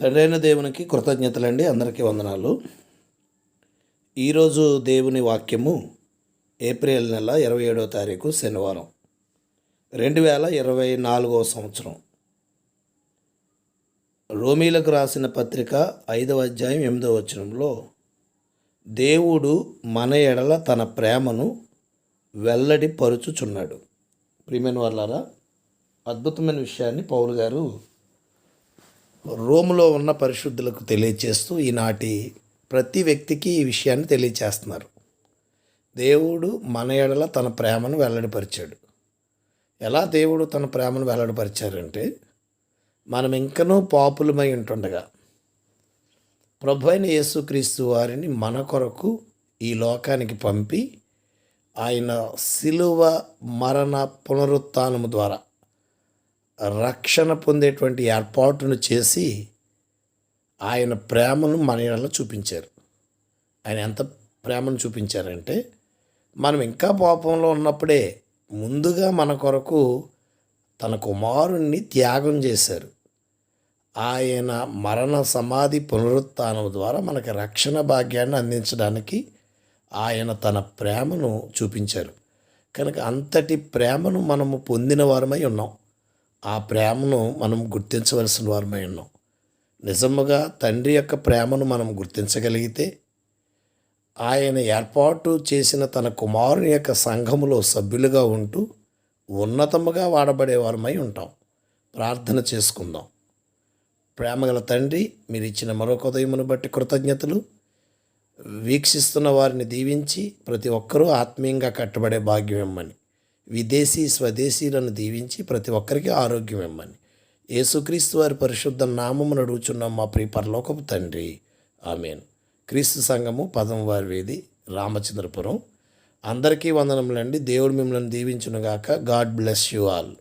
తండ్రైన దేవునికి కృతజ్ఞతలండి. అందరికీ వందనాలు. ఈరోజు దేవుని వాక్యము ఏప్రిల్ నెల ఇరవై ఏడవ తారీఖు శనివారం రెండు వేల ఇరవై నాలుగవ సంవత్సరం. రోమీలకు రాసిన పత్రిక ఐదవ అధ్యాయం ఎనిమిదవ వచనంలో దేవుడు మన ఎడల తన ప్రేమను వెల్లడి పరుచుచున్నాడు. ప్రియమైన వాళ్ళారా అద్భుతమైన విషయాన్ని పౌలు గారు రోములో ఉన్న పరిశుద్ధులకు తెలియచేస్తూ ఈనాటి ప్రతి వ్యక్తికి ఈ విషయాన్ని తెలియచేస్తున్నారు. దేవుడు మన ఎడల తన ప్రేమను వెల్లడిపరిచాడు. ఎలా దేవుడు తన ప్రేమను వెల్లడిపరిచారంటే మనం ఇంకనూ పాపులమై ఉంటుండగా ప్రభు అయిన యేసుక్రీస్తు వారిని మన కొరకు ఈ లోకానికి పంపి ఆయన శిలువ మరణ పునరుత్థానము ద్వారా రక్షణ పొందేటువంటి ఏర్పాటును చేసి ఆయన ప్రేమను మన ఇళ్ళలో చూపించారు. ఆయన ఎంత ప్రేమను చూపించారంటే మనం ఇంకా పాపంలో ఉన్నప్పుడే ముందుగా మన కొరకు తన కుమారుణ్ణి త్యాగం చేశారు. ఆయన మరణ సమాధి పునరుత్నం ద్వారా మనకి రక్షణ భాగ్యాన్ని అందించడానికి ఆయన తన ప్రేమను చూపించారు. కనుక అంతటి ప్రేమను మనము పొందిన వారమై ఉన్నాం. ఆ ప్రేమను మనం గుర్తించవలసిన వారమై ఉన్నాం. నిజముగా తండ్రి యొక్క ప్రేమను మనం గుర్తించగలిగితే ఆయన ఏర్పాటు చేసిన తన కుమారుని యొక్క సంఘములో సభ్యులుగా ఉంటూ ఉన్నతముగా వాడబడే వారమై ఉంటాం. ప్రార్థన చేసుకుందాం. ప్రేమగల తండ్రి మీరు ఇచ్చిన మరొక ఉదయమును బట్టి కృతజ్ఞతలు. వీక్షిస్తున్న వారిని దీవించి ప్రతి ఒక్కరూ ఆత్మీయంగా కట్టబడే భాగ్యం ఇమ్మని విదేశీ స్వదేశీలను దీవించి ప్రతి ఒక్కరికి ఆరోగ్యం ఇమ్మని. యేసుక్రీస్తు వారి పరిశుద్ధ నామము అడుగుచున్నాం మా ప్రియ పరలోకపు తండ్రి. ఆమెన్. క్రీస్తు సంఘము పదం వారి వీధి రామచంద్రపురం. అందరికీ వందనములండి. దేవుడు మిమ్మల్ని దీవించునుగాక. God bless you all.